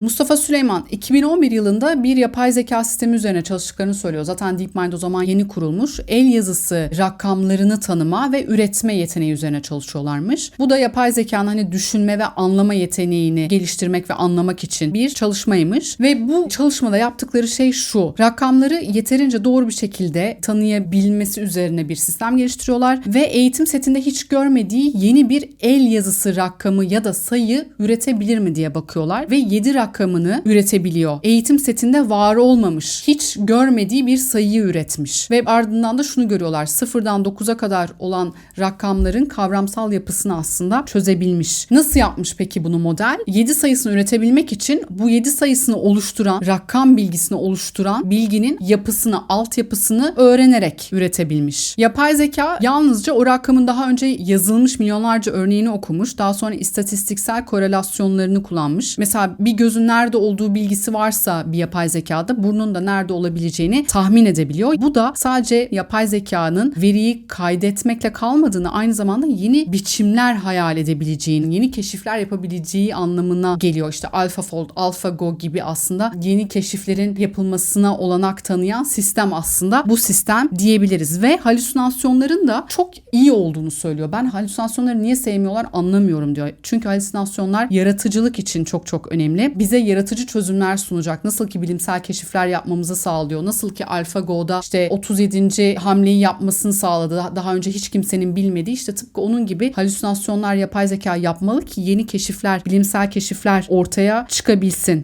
Mustafa Süleyman 2011 yılında bir yapay zeka sistemi üzerine çalıştıklarını söylüyor. Zaten DeepMind o zaman yeni kurulmuş. El yazısı rakamlarını tanıma ve üretme yeteneği üzerine çalışıyorlarmış. Bu da yapay zekanın hani düşünme ve anlama yeteneğini geliştirmek ve anlamak için bir çalışmaymış. Ve bu çalışmada yaptıkları şey şu. Rakamları yeterince doğru bir şekilde tanıyabilmesi üzerine bir sistem geliştiriyorlar ve eğitim setinde hiç görmediği yeni bir el yazısı rakamı ya da sayı üretebilir mi diye bakıyorlar ve 7 rakamını üretebiliyor. Eğitim setinde var olmamış, hiç görmediği bir sayıyı üretmiş ve ardından da şunu görüyorlar. Sıfırdan 9'a kadar olan rakamların kavramsal yapısını aslında çözebilmiş. Nasıl yapmış peki bunu model? 7 sayısını üretebilmek için bu 7 sayısını oluşturan, rakam bilgisini oluşturan bilginin yapısını, altyapısını öğrenerek üretebilmiş. Yapay zeka yalnızca o rakamın daha önce yazılmış milyonlarca örneğini okumuş. Daha sonra istatistiksel korelasyonlarını kullanmış. Mesela bir gözün nerede olduğu bilgisi varsa bir yapay zekada burnun da nerede olabileceğini tahmin edebiliyor. Bu da sadece yapay zekanın veriyi kaydetmekle kalmadığını aynı zamanda yeni biçimler hayal edebileceğini, yeni keşifler yapabileceği anlamına geliyor. İşte AlphaFold, AlphaGo gibi aslında yeni keşiflerin yapılmasına olanak tanıyan sistem aslında bu sistem diyebiliriz ve halüsinasyonların da çok iyi olduğunu söylüyor. Ben halüsinasyonları niye sevmiyorlar anlamıyorum diyor. Çünkü halüsinasyonlar yaratıcılık için çok çok önemli. Bize yaratıcı çözümler sunacak. Nasıl ki bilimsel keşifler yapmamızı sağlıyor. Nasıl ki AlphaGo'da işte 37. hamleyi yapmasını sağladı. Daha önce hiç kimsenin bilmediği işte tıpkı onun gibi halüsinasyonlar yapay zeka yapmalı ki yeni keşifler, bilimsel keşifler ortaya çıkabilsin.